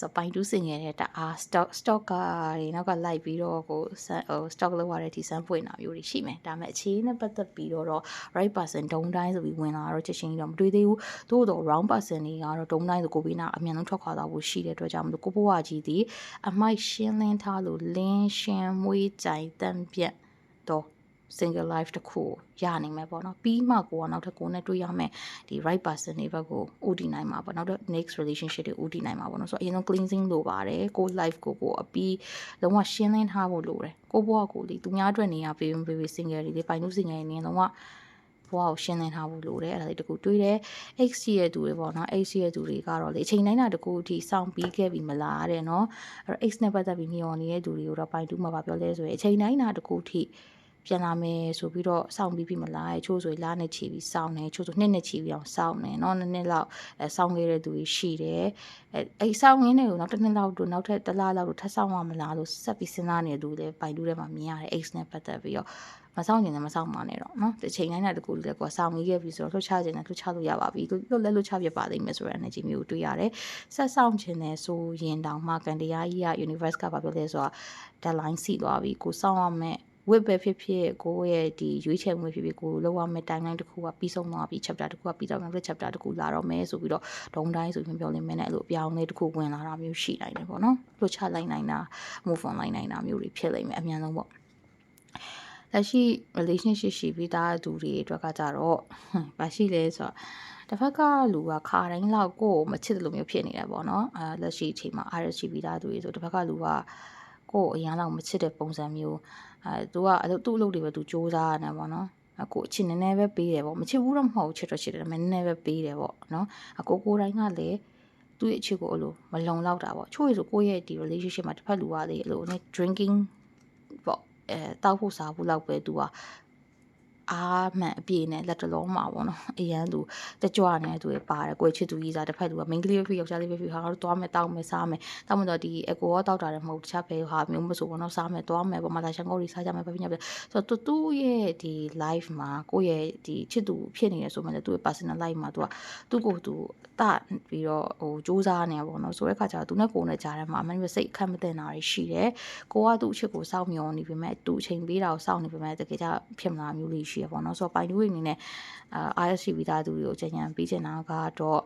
ဆိုပိုင်တူးစင်ရတဲ့တအား stock stock ကတွေနောက်ကလိုက်ပြီးတော့ကိုဟို stock လောက်ရတဲ့ဒီစမ်းပွင့်တာမျိုးတွေရှိမယ်ဒါပေမဲ့အခြေနဲ့ပတ်သက်ပြီးတော့ right person ဒုံတိုင်းဆိုပြီးဝင်လာတော့ချက်ချင်းတော့မတွေးသေးဘူးသို့တော့ round person တွေကတော့ဒုံတိုင်းဆိုကိုဘေးနာအမြန်ဆုံးထွက်ခွာသွားဖို့ရှိတဲ့အတွက်ကြောင့်မလို့ကိုဘဝကြီးဒီအမိုက်ရှင်းလင်းထားလို့လင်းရှင်းမွေးကြိုင်တန့်ပြက်တော့ single life တစ်ခုရနိုင်မယ်ပေါ့နော်ပြီးမှကိုကနောက်ထပ်ကိုနဲ့တွေ့ရမယ်ဒီ right person တွေဘက်ကိုဦးတည်နိုင်မှာပေါ့နောက်တော့ next relationship တွေဦးတည်နိုင်မှာပေါ့နော်ဆိုတော့အရင်ဆုံး cleansing လိုပါတယ်ကို life ကိုကိုအပြီးလုံးဝရှင်းလင်းထားဖို့လိုတယ်ကိုဘဝကိုလေသူများအတွက်နေရပေးပေးပေး single တွေလေပိုင်လို့ single တွေနေလုံးဝဘဝကိုရှင်းလင်းထားဖို့လိုတယ်အဲ့ဒါလေးတကူတွေးတယ် X ရဲ့သူတွေပေါ့နော် X ရဲ့သူတွေကတော့လေအချိန်တိုင်းတာတကူအထိစောင့်ပြီးခဲ့ပြီမလားတဲ့နော်အဲ့တော့ X နဲ့ပတ်သက်ပြီးမျောနေတဲ့သူတွေကိုတော့ပိုင်တူးမှာပါပြောလဲဆိုရင်အချိန်တိုင်းတာတကူအထိ ပြန်လာမယ်ဆိုပြီးတော့စောင့်ပြီးပြီမလားချို့ဆိုလာနဲ့ချီပြီးစောင့်နေချို့ဆိုနှစ်နဲ့ချီပြီးအောင်စောင့်နေเนาะနှစ်နှစ်လောက်အဲစောင့်ခဲ့တဲ့သူတွေရှိတယ်အဲအဲ့စောင့်ရင်းတွေကိုနောက်တစ်နှစ်လောက်တို့နောက်ထပ်တစ်လလောက်တို့ထပ်စောင့်ရမလားလို့ဆက်ပြီးစဉ်းစားနေသူတွေပိုင်တူးထဲမှာမြင်ရတယ် X နဲ့ပတ်သက်ပြီးတော့မဆောင်နေတယ်မဆောင်ပါနဲ့တော့เนาะတစ်ချိန်တိုင်းနဲ့တကူလည်းကွာစောင့်ကြီးခဲ့ပြီဆိုတော့လှုပ်ချခြင်းနဲ့လှုပ်ချလို့ရပါပြီလှုပ်လဲလှုပ်ချပြပါလိမ့်မယ်ဆိုတဲ့ energy မျိုးကိုတွေ့ရတယ်ဆက်ဆောင်ခြင်းနဲ့ဆိုရင်တောင်မှကန်တရားကြီးက universe ကဘာပြောလဲဆိုတော့ deadline စီသွားပြီကိုစောင့်ရမယ် ဝစ်ပဲဖြစ်ဖြစ်ကိုရဲ့ဒီရွေးချယ်မှုဖြစ်ဖြစ်ကိုလောက်ရမယ့် timeline တစ်ခုကပြီးဆုံးသွားပြီ chapter တစ်ခုကပြီးတော့နောက် chapter တစ်ခုလာတော့မယ်ဆိုပြီးတော့ဒုံတိုင်းဆိုရင်ပြောနေမယ်နဲ့အဲ့လိုအပြောင်းလဲတစ်ခုဝင်လာတာမျိုးရှိနိုင်တယ်ပေါ့နော်လွတ်ချလိုက်နိုင်တာ move on လိုက်နိုင်တာမျိုးတွေဖြစ်လိမ့်မယ်အများဆုံးပေါ့လက်ရှိ relationship ရှိပြီးသားသူတွေအတွက်ကကြတော့ဘာရှိလဲဆိုတော့တစ်ဖက်ကလူကခါတိုင်းလောက်ကိုမချစ်တယ်လို့မျိုးဖြစ်နေတယ်ပေါ့နော်အဲလက်ရှိအချိန်မှာ RSG ပြီးသားသူတွေဆိုတစ်ဖက်ကလူကကိုယ်အရင်လောက်မချစ်တဲ့ပုံစံမျိုး အဲသူကအလုပ်သူ့အလုပ်တွေပဲသူစူးစမ်းနေပေါ့နော်အကိုအချစ်နည်းနည်းပဲပေးတယ်ပေါ့မချစ်ဘူးတော့မဟုတ်ချစ်တော့ချစ်တယ်ဒါပေမဲ့နည်းနည်းပဲပေးတယ်ပေါ့နော်အကိုကိုတိုင်းကလည်းသူ့ရဲ့အချစ်ကိုအဲ့လိုမလုံလောက်တာပေါ့ချို့ရဆိုကိုယ့်ရဲ့ဒီ relationship မှာတစ်ဖက်လူကလေအဲ့လို drinking ပေါ့အဲတောက်ဖို့စားဖို့လောက်ပဲသူက အားမှန်အပြည့်နဲ့လက်တလုံးမှာပေါ့နော်အရန်သူတကြွနေသူပါတယ်ကိုချစ်သူကြီးစားတစ်ဖက်သူက main ကလေးပဲဖြစ်ယောက်ျားလေးပဲဖြစ်ဟာတော့သွားမယ်တောက်မယ်စားမယ်တောက်မှတော့ဒီအကိုရောတောက်တာလည်းမဟုတ်တခြားပဲဟာမျိုးမဆိုပေါ့နော်စားမယ်သွားမယ်ပေါ့မလာရှန်ကိုရီစားကြမယ်ပဲပြညာပဲဆိုတော့သူ့ရဲ့ဒီ life မှာကိုယ့်ရဲ့ဒီချစ်သူဖြစ်နေတယ်ဆိုမှလည်းသူ့ရဲ့ personal life မှာသူကသူ့ကိုသူတပြီးတော့ဟိုစူးစမ်းနေပေါ့နော်ဆိုတဲ့ခါကျတော့သူနဲ့ကိုယ်နဲ့ကြားထဲမှာအမှန်ပဲစိတ်အခက်မတင်တာတွေရှိတယ်ကိုကသူ့အချစ်ကိုစောင့်မျှော်နေပေမဲ့သူအချိန်ပေးတာကိုစောင့်နေပေမဲ့တကယ်ကြဖြစ်မလာမျိုးလေးရှိရပေါ့နော်ဆိုတော့ပိုင်တူးအနေနဲ့အာ RSC ပြီးသားသူတွေကိုကြံ့ကြံ့ပေးချင်တာကတော့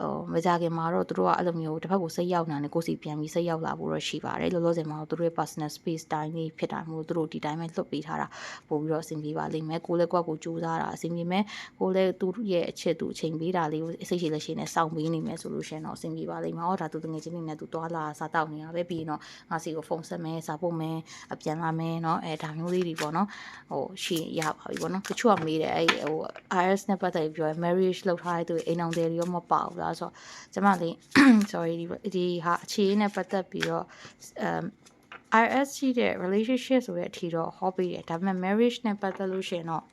ဟိုမကြခင်မှာတော့သူတို့ကအဲ့လိုမျိုးတစ်ဖက်ကိုစိတ်ရောက်နေတယ်ကိုစီပြန်ပြီးစိတ်ရောက်လာဖို့တော့ရှိပါတယ်လောလောဆယ်မှာတော့သူတို့ရဲ့ personal space တိုင်းလေးဖြစ်တာမျိုးသူတို့ဒီတိုင်းပဲလွတ်ပေးထားတာပို့ပြီးတော့အဆင်ပြေပါလိမ့်မယ်ကိုလည်းကိုယ့်ကိုစူးစမ်းတာအဆင်ပြေမယ်ကိုလည်းသူရဲ့အချက်သူအချိန်ပေးတာလေးကိုစိတ်ရှိလက်ရှိနဲ့စောင့်ပေးနေမယ်ဆိုလို့ရှင်တော့အဆင်ပြေပါလိမ့်မယ်ဟောဒါသူတငယ်ချင်းတွေနဲ့သူသွားလာစားတောက်နေတာပဲပြီးရင်တော့ငါစီကိုဖုန်းဆက်မယ်စာပို့မယ်အပြန်လာမယ်เนาะအဲဒါမျိုးလေးတွေပေါ့နော်ဟိုရှိရပါပြီပေါ့နော်တချို့ကမေးတယ်အဲ့ဟို IRS နဲ့ပတ်သက်ပြီးပြော marriage လုပ်ထားတဲ့သူအိမ်အောင်တယ်ရောမပါဘူး လားဆိုတော့ကျမလေး sorry ဒီဒီဟာအခြေအနေနဲ့ပတ်သက်ပြီးတော့ um IS ရှိတဲ့ relationship ဆိုတဲ့အထီတော့ဟောပေးတယ်ဒါပေမဲ့ marriage နဲ့ပတ်သက်လို့ရှိရင်တော့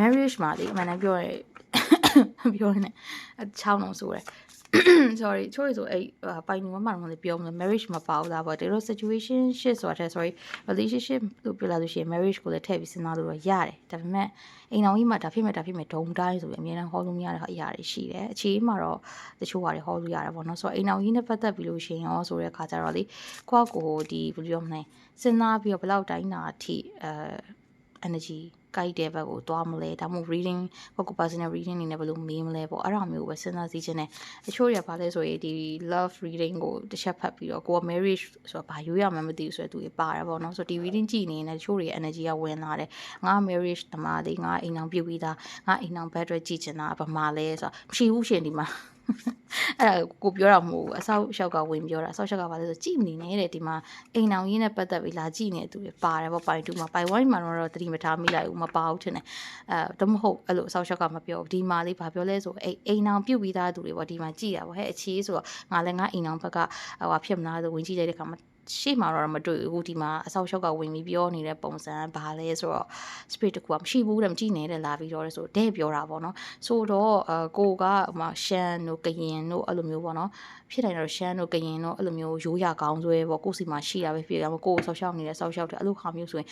marriage မှာလေအမှန်တမ်းပြောရပြောနေအချောင်းအောင်ဆိုရယ် sorry ချိုးဆိုအဲ့ပိုင်နေမှာမှလည်းပြောမလို့ marriage မပါဘူးလားပေါ့ဒီလို situation shit ဆိုတာတဲ့ sorry relationship လို့ပြောလာလို့ရှိရင် marriage ကိုလည်းထည့်ပြီးစဉ်းစားလို့တော့ရတယ်ဒါပေမဲ့အိမ်တော်ကြီးမှာဒါဖြစ်မဲ့ဒါဖြစ်မဲ့ဒုံတိုင်းဆိုပြီးအများအားဟောလို့မရတဲ့အရာတွေရှိတယ်အခြေမှာတော့တချို့ဟာတွေဟောလို့ရတယ်ပေါ့နော်ဆိုတော့အိမ်တော်ကြီးနဲ့ပတ်သက်ပြီးလို့ရှိရင်ရောဆိုတဲ့အခါကျတော့လေကိုယ့်ကိုဒီဘယ်လိုပြောမလဲစဉ်းစားပြီးတော့ဘယ်လောက်တိုင်းတာအထိအဲ energy ကိုက်တဲ့ဘက်ကိုသွားမလဲဒါမှမဟုတ် reading ကိုကို personal reading နေနဲ့ဘယ်လိုမေးမလဲပေါ့အဲ့ဒါမျိုးပဲစဉ်းစားစီခြင်းနဲ့အချို့ရပါလဲဆိုရင်ဒီ love reading ကိုတစ်ချက်ဖတ်ပြီးတော့ကိုက marriage ဆိုတော့ဘာရွေးရမှမသိဘူးဆိုတော့သူပါတယ်ပေါ့နော်ဆိုတော့ဒီ reading ကြည့်နေရင်တချို့တွေ energy ကဝင်လာတယ်ငါ marriage တမားလေးငါအိမ်အောင်ပြုတ်ပြီးသားငါအိမ်အောင်ဘက်အတွက်ကြည့်ချင်တာဗမာလဲဆိုတော့မရှိဘူးရှင်ဒီမှာ အဲ့ဒါကိုပြောတာမဟုတ်ဘူးအဆောက်အရှောက်ကဝင်ပြောတာအဆောက်အရှောက်ကဘာလဲဆိုကြည့်မနေနဲ့တဲ့ဒီမှာအိမ်အောင်ရင်းနဲ့ပတ်သက်ပြီးလာကြည့်နေသူတွေပါတယ်ပေါ့ပိုင်တူမှာပိုင်ဝိုင်းမှာတော့တတိမထားမိလိုက်ဘူးမပါဘူးထင်တယ်အဲတော့မဟုတ်အဲ့လိုအဆောက်အရှောက်ကမပြောဘူးဒီမှာလေးဘာပြောလဲဆိုအိမ်အိမ်အောင်ပြုတ်ပြီးသားသူတွေပေါ့ဒီမှာကြည့်တာပေါ့ဟဲ့အချီးဆိုတော့ငါလည်းငါအိမ်အောင်ဘက်ကဟိုဟာဖြစ်မလားဆိုဝင်ကြည့်လိုက်တဲ့ခါမှာ ရှေ့မှာတော့မတွေ့ဘူးဒီမှာအဆောက်အရှောက်ကဝင်ပြီးပြောနေတဲ့ပုံစံဘာလဲဆိုတော့ spirit တကူကမရှိဘူးတဲ့မကြည့်နဲ့တဲ့လာပြီးတော့လဲဆိုတဲ့ပြောတာပေါ့နော်ဆိုတော့အကိုကဟိုမှာရှမ်းတို့ကရင်တို့အဲ့လိုမျိုးပေါ့နော်ဖြစ်နိုင်တော့ရှမ်းတို့ကရင်တို့အဲ့လိုမျိုးရိုးရကောင်းဆွဲပေါ့ကိုယ်စီမှာရှိတာပဲဖြစ်ရမှာကိုယ်ဆောက်ရှောက်နေတဲ့ဆောက်ရှောက်တဲ့အဲ့လိုခါမျိုးဆိုရင်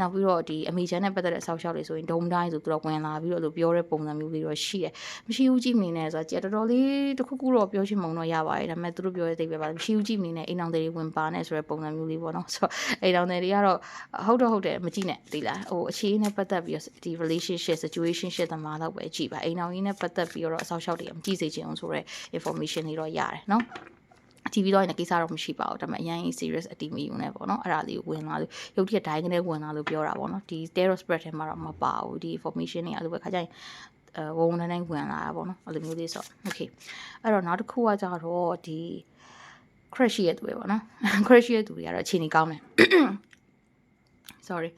နောက်ပြီးတော့ဒီအမေချန်နဲ့ပတ်သက်တဲ့အဆောက်အအုံတွေဆိုရင်ဒုံတိုင်းဆိုသူတို့ဝင်လာပြီးတော့လို့ပြောတဲ့ပုံစံမျိုးလေးတော့ရှိတယ်မရှိဘူးကြည့်မနေနဲ့ဆိုတော့ကြည်တော်တော်လေးတစ်ခုခုတော့ပြောချင်မုံတော့ရပါတယ်ဒါပေမဲ့သူတို့ပြောတဲ့သိပဲပါမရှိဘူးကြည့်မနေနဲ့အိမ်အောင်တွေဝင်ပါနဲ့ဆိုတဲ့ပုံစံမျိုးလေးပေါ့နော်ဆိုတော့အိမ်အောင်တွေကတော့ဟုတ်တော့ဟုတ်တယ်မကြည့်နဲ့သိလားဟိုအခြေအနေနဲ့ပတ်သက်ပြီးတော့ဒီ relationship situationship သမားတော့ပဲကြည့်ပါအိမ်အောင်ကြီးနဲ့ပတ်သက်ပြီးတော့အဆောက်အအုံတွေကမကြည့်စေချင်အောင်ဆိုတဲ့ information တွေတော့ရတယ်နော် ကြည့်ပြီးတော့ရင်ကိစ္စတော့မရှိပါဘူးဒါပေမဲ့အရင် serious အတီမီယူနေပေါ့နော်အဲ့ဒါလေးကိုဝင်လာလို့ရုပ်တရက်ဒိုင်းကနေဝင်လာလို့ပြောတာပေါ့နော်ဒီ terror spread ထဲမှာတော့မပါဘူးဒီ information တွေအဲ့လိုပဲခါကျရင်အဲဝုံနေနေဝင်လာတာပေါ့နော်အဲ့လိုမျိုးလေးဆို okay အဲ့တော့နောက်တစ်ခုကကြတော့ဒီ crash ရဲ့သူပဲပေါ့နော် crash ရဲ့သူတွေကတော့အခြေအနေကောင်းတယ် sorry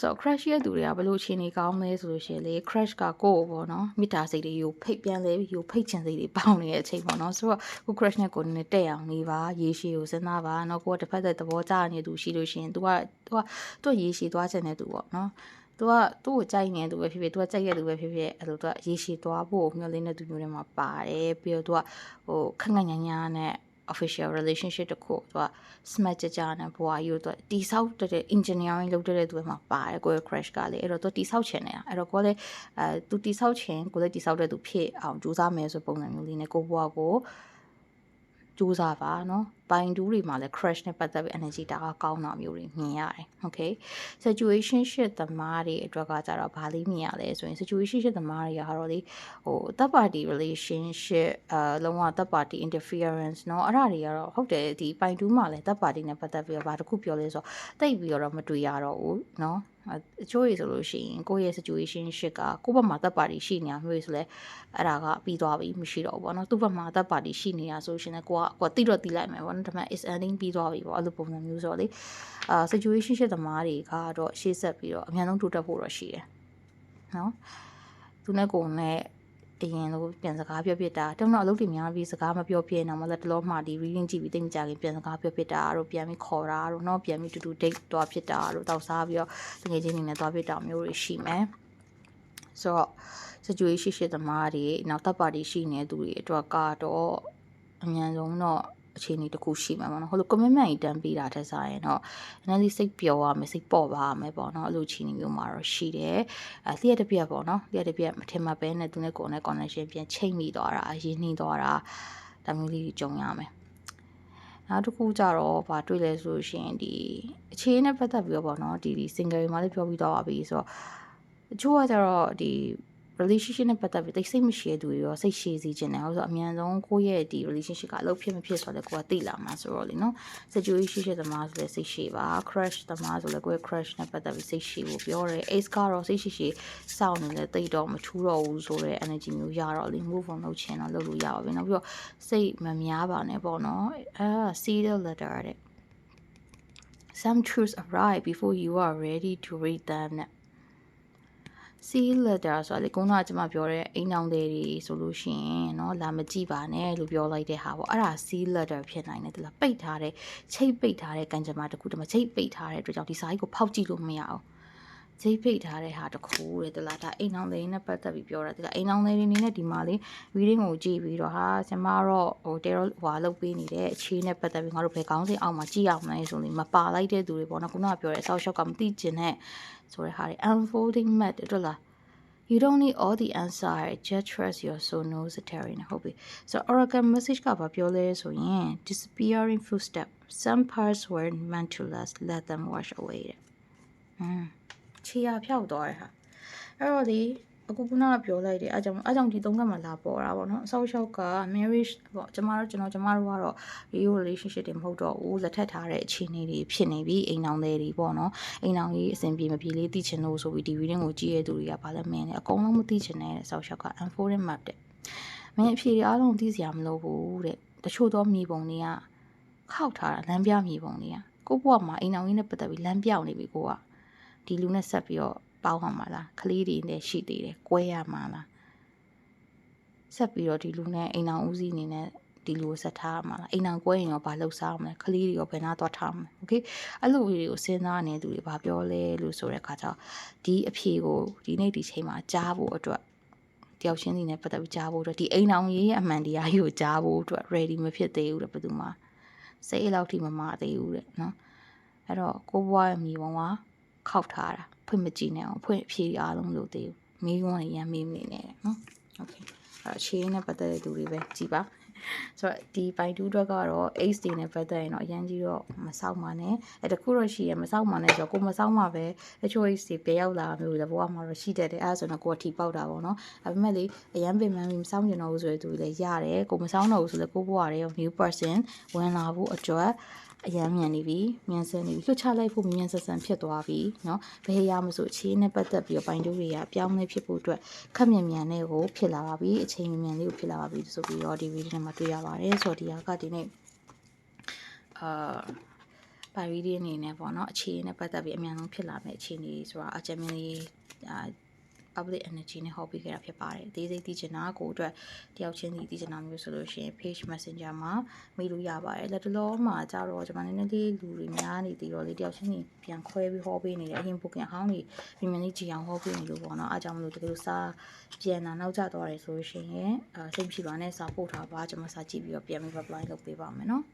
ဆိုတော့ crash ရဲ့သူတွေကဘယ်လိုအခြေအနေကောင်းလဲဆိုလို့ရှိရင်လေ crash ကကိုယ့်ပေါ့နော်မိသားစိတ်တွေကိုဖိတ်ပြန်လဲယူဖိတ်ချင်စိတ်တွေပေါင်းနေတဲ့အချိန်ပေါ့နော်ဆိုတော့ကို crash နဲ့ကိုနည်းတက်အောင်နေပါရေရှည်ကိုစဉ်းစားပါနော်ကိုကတစ်ဖက်သက်သဘောကျနေသူရှိလို့ရှိရင် तू က तू ကသူ့ရေရှည်သွားချင်တဲ့သူပေါ့နော်သူကသူ့ကိုကြိုက်နေသူပဲဖြစ်ဖြစ်သူကကြိုက်ရသူပဲဖြစ်ဖြစ်အဲ့လိုသူကရေရှည်သွားဖို့မျှော်လင့်တဲ့သူမျိုးတွေမှာပါတယ်ပြီးတော့သူကဟိုခက်ခက်ညာညာနဲ့ official relationship တခုသူက smart ကြကြနဲ့ဘွားကြီးတို့တိဆောက်တဲ့ engineering လုပ်တဲ့သူမှာပါတယ်ကိုယ် crash ကလေအဲ့တော့သူတိဆောက်ချင်နေတာအဲ့တော့ကိုလည်းအဲသူတိဆောက်ချင်ကိုလည်းတိဆောက်တဲ့သူဖြစ်အောင်ကြိုးစားမယ်ဆိုပုံစံမျိုးလေးနဲ့ကိုဘွားကိုကြိုးစားပါเนาะ ပိုင်တူးတွေမှာလည်း crash နဲ့ပတ်သက်ပြီး energy တအားကောင်းတာမျိုးတွေမြင်ရတယ် okay situation shit သမားတွေအတွက်ကကြတော့ဘာလေးမြင်ရလဲဆိုရင် situation shit သမားတွေကတော့လေဟို third party relationship အဲလုံးဝ third party interference เนาะအဲ့ဒါတွေကတော့ဟုတ်တယ်ဒီပိုင်တူးမှာလည်း third party နဲ့ပတ်သက်ပြီးတော့ဘာတစ်ခုပြောလဲဆိုတော့တိတ်ပြီးတော့မတွေ့ရတော့ဘူးเนาะအချို့ရေဆိုလို့ရှိရင်ကိုယ့်ရဲ့ situation ရှစ်ကကိုယ့်ဘက်မှာသက်ပါတီရှိနေတာမျိုးဆိုလဲအဲ့ဒါကပြီးသွားပြီမရှိတော့ဘူးပေါ့နော်သူ့ဘက်မှာသက်ပါတီရှိနေတာဆိုရှင်လည်းကိုကကိုတိတော့တိလိုက်မယ်ပေါ့ ့ပေါ့နော်ဒါပေမဲ့ is ending ပြီးသွားပြီပေါ့အဲ့လိုပုံစံမျိုးဆိုတော့လေအာ situation ရှိသမားတွေကတော့ရှေ့ဆက်ပြီးတော့အများဆုံးတိုးတက်ဖို့တော့ရှိတယ်နော်သူနဲ့ကိုယ်နဲ့အရင်လိုပြန်စကားပြောပြတာတုံတော့အလုပ်တွေများပြီးစကားမပြောပြနေတော့မလက်တလို့မှဒီ reading ကြည့်ပြီးတိတ်မကြခင်ပြန်စကားပြောပြတာတို့ပြန်ပြီးခေါ်တာတို့တော့ပြန်ပြီးတူတူ date တွားဖြစ်တာတို့တောက်စားပြီးတော့တကယ်ချင်းနေနဲ့တွားဖြစ်တာမျိုးတွေရှိမယ်ဆိုတော့ situation ရှိသမားတွေနောက်တပ်ပါတီရှိနေသူတွေအတွက်ကတော့အမြန်ဆုံးတော့ အခြေအနေတစ်ခုရှိမှာပေါ့နော်ဟိုလို commitment ကြီးတန်းပေးတာထက်စားရင်တော့အနည်းလေးစိတ်ပျော်ရမယ်စိတ်ပေါ့ပါမယ်ပေါ့နော်အဲ့လိုအခြေအနေမျိုးမှာတော့ရှိတယ်အဲလျှက်တစ်ပြက်ပေါ့နော်လျှက်တစ်ပြက်မထင်မှပဲနဲ့သူနဲ့ကိုယ်နဲ့ connection ပြန်ချိန်မိသွားတာရင်းနှီးသွားတာဒါမျိုးလေးကြုံရမယ်နောက်တစ်ခုကြတော့ဗာတွေ့လဲဆိုလို့ရှိရင်ဒီအခြေအနေနဲ့ပတ်သက်ပြီးတော့ပေါ့နော်ဒီဒီ single တွေမှာလည်းပြောပြီးတော့ပါပြီဆိုတော့အချို့ကကြတော့ဒီ relationship နဲ့ပတ်သက်ပြီးတိတ်စိတ်မရှိတဲ့သူတွေရောစိတ်ရှည်စေချင်တယ်ဟုတ်ဆိုအမြန်ဆုံးကိုယ့်ရဲ့ဒီ relationship ကအလုပ်ဖြစ်မဖြစ်ဆိုတော့ကိုယ်ကသိလာမှာဆိုတော့လေနော် situation ရှိတဲ့သမားဆိုလည်းစိတ်ရှည်ပါ crush သမားဆိုလည်းကိုယ့်ရဲ့ crush နဲ့ပတ်သက်ပြီးစိတ်ရှည်ဖို့ပြောတယ် ace ကတော့စိတ်ရှည်ရှည်စောင့်နေတယ်တိတ်တော့မထူးတော့ဘူးဆိုတဲ့ energy မျိုးရတော့လေ move on လုပ်ချင်တော့လုပ်လို့ရပါပြီနောက်ပြီးတော့စိတ်မများပါနဲ့ပေါ့နော်အဲ see the letter တဲ့ some truths arrive before you are ready to read them see letter ဆိုတာလေခုနကကျွန်မပြောတဲ့အိမ်အောင်တွေဆိုလို့ရှိရင်เนาะလာမကြည့်ပါနဲ့လို့ပြောလိုက်တဲ့ဟာပေါ့အဲ့ဒါ see letter ဖြစ်နိုင်တယ်တလားပိတ်ထားတဲ့ချိတ်ပိတ်ထားတဲ့ကံကြမ္မာတစ်ခုတည်းမှာချိတ်ပိတ်ထားတဲ့အတွက်ကြောင့်ဒီစာကြီးကိုဖောက်ကြည့်လို့မရအောင် ချိတ်ပိတ်ထားတဲ့ဟာတစ်ခုတဲ့တလားဒါအိမ်အောင်တွေနဲ့ပတ်သက်ပြီးပြောတာတလားအိမ်အောင်တွေနေနဲ့ဒီမှာလေ reading ကိုကြည့်ပြီးတော့ဟာကျွန်မတော့ဟို tarot ဟွာလုပ်ပေးနေတဲ့အခြေနဲ့ပတ်သက်ပြီးငါတို့ဘယ်ကောင်းစင်အောင်မှာကြည့်အောင်လဲဆိုရင်မပါလိုက်တဲ့သူတွေပေါ့နော်ခုနကပြောတဲ့အဆောက်အအုံကမသိကျင်တဲ့ဆိုတဲ့ဟာတွေ unfolding map တို့လား you don't need all the answer just trust your soul knows the terrain ဟုတ်ပြီ so oracle message ကဘာပြောလဲဆိုရင် disappearing footstep some parts were meant to last let them wash away တဲ့ mm ခြေရဖြောက်သွားတဲ့ဟာအဲ့တော့ဒီအခုခုနကပြောလိုက်တယ်အားကြောင့်အားကြောင့်ဒီသုံးကတ်မှာလာပေါ်တာပေါ့နော်အဆောက်အအုပ်က marriage ပေါ့ကျမတို့ကျွန်တော်ကျမတို့ကတော့ real relationship တွေမဟုတ်တော့ဘူးလက်ထပ်ထားတဲ့အခြေအနေတွေဖြစ်နေပြီအိမ်အောင်တွေတွေပေါ့နော်အိမ်အောင်ကြီးအဆင်ပြေမပြေလေးသိချင်လို့ဆိုပြီးဒီ reading ကိုကြည့်ရတဲ့သူတွေကဘာလဲမင်းလဲအကုန်လုံးမသိချင်တဲ့အဆောက်အအုပ်က unfolding map တဲ့မင်းအဖြေတွေအားလုံးသိစရာမလိုဘူးတဲ့တချို့သောမြေပုံတွေကခောက်ထားတာလမ်းပြမြေပုံတွေကကိုယ့်ဘဝမှာအိမ်အောင်ကြီးနဲ့ပတ်သက်ပြီးလမ်းပြောင်းနေပြီကိုက ဒီလူနဲ့ဆက်ပြီးတော့ပေါင်းရမှာလားကလေးတွေနဲ့ရှိသေးတယ်ကွဲရမှာလားဆက်ပြီးတော့ဒီလူနဲ့အိမ်အောင်ဦးစီးအနေနဲ့ဒီလူကိုဆက်ထားရမှာလားအိမ်အောင်ကွဲရင်ရောဘာလှုပ်ရှားမလဲကလေးတွေရောဘယ်နာသွားထားမလဲโอเคအဲ့လိုတွေကိုစဉ်းစားနေသူတွေဘာပြောလဲလို့ဆိုတဲ့အခါကျတော့ဒီအဖြေကိုဒီနေ့ဒီချိန်မှာကြားဖို့အတွက်တယောက်ချင်းစီနဲ့ပတ်သက်ပြီးကြားဖို့အတွက်ဒီအိမ်အောင်ရေးရဲ့အမှန်တရားကြီးကိုကြားဖို့အတွက် ready မဖြစ်သေးဘူးတဲ့ဘယ်သူမှစိတ်အဲ့လောက်ထိမမသေးဘူးတဲ့နော်အဲ့တော့ကိုဘွားရဲ့မိဘက ခောက်ထားတာဖွင့်မကြည့်နဲ့အောင်ဖွင့်အဖြေအားလုံးလို့သေးဘူးမိကုန်းတွေရမ်းမေးမနေနဲ့တဲ့နော်โอเคအဲ့တော့ခြေရင်းနဲ့ပတ်သက်တဲ့သူတွေပဲကြည်ပါဆိုတော့ဒီပိုင်တူးအတွက်ကတော့ ace တွေနဲ့ပတ်သက်ရင်တော့အရန်ကြီးတော့မဆောက်ပါနဲ့အဲတခုတော့ရှိရမဆောက်ပါနဲ့ဆိုတော့ကိုမဆောက်မှပဲတချို့ ace တွေပြရောက်လာမျိုးလည်းဘဝမှာတော့ရှိတတ်တယ်အဲဒါဆိုတော့ကိုကထီပေါက်တာပေါ့နော်ဒါပေမဲ့လေအရန်ပင်ပန်းပြီးမဆောက်ကျင်တော့ဘူးဆိုတဲ့သူတွေလည်းရတယ်ကိုမဆောက်တော့ဘူးဆိုလည်းကိုဘဝတွေရော new person ဝင်လာဖို့အတွက် အရန်မြန်နေပြီမြန်ဆန်နေပြီလွှတ်ချလိုက်ဖို့မြန်ဆန်ဆန်ဖြစ်သွားပြီเนาะဘယ်ရမဆိုအခြေနဲ့ပတ်သက်ပြီးတော့ပိုင်တူးတွေကပြောင်းလဲဖြစ်ဖို့အတွက်ခက်မြန်မြန်နဲ့ကိုဖြစ်လာပါပြီအချိန်မြန်မြန်လေးကိုဖြစ်လာပါပြီဆိုပြီးတော့ဒီဗီဒီယိုထဲမှာတွေ့ရပါတယ်ဆိုတော့ဒီဟာကဒီနေ့အာပိုင်ဗီဒီယိုအနေနဲ့ပေါ့เนาะအခြေနဲ့ပတ်သက်ပြီးအမြန်ဆုံးဖြစ်လာမယ့်အခြေအနေဆိုတာအကြမ်းမြင်လေးအာ public energy နဲ့ဟောပေးခဲ့တာဖြစ်ပါတယ်။ဒီစိတ်သိချင်တာကိုအတွက်တယောက်ချင်းစီသိချင်တာမျိုးဆိုလို့ရှိရင် page messenger မှာမေးလို့ရပါတယ်။လက်တလုံးမှာကြတော့ကျွန်မနည်းနည်းလေးလူတွေများနေသေးတော့လေတယောက်ချင်းစီပြန်ခွဲပြီးဟောပေးနေတယ်။အရင်ပုတ်ကန်ဟောင်းတွေပြင်မြန်လေးကြည်အောင်ဟောပေးနေလို့ပေါ့နော်။အားကြောင့်မလို့တကယ်လို့စာပြန်လာနောက်ကျသွားတယ်ဆိုလို့ရှိရင်အဲစိတ်မရှိပါနဲ့စာပို့ထားပါကျွန်မစာကြည့်ပြီးတော့ပြန်ပြီး reply လုပ်ပေးပါမယ်နော်။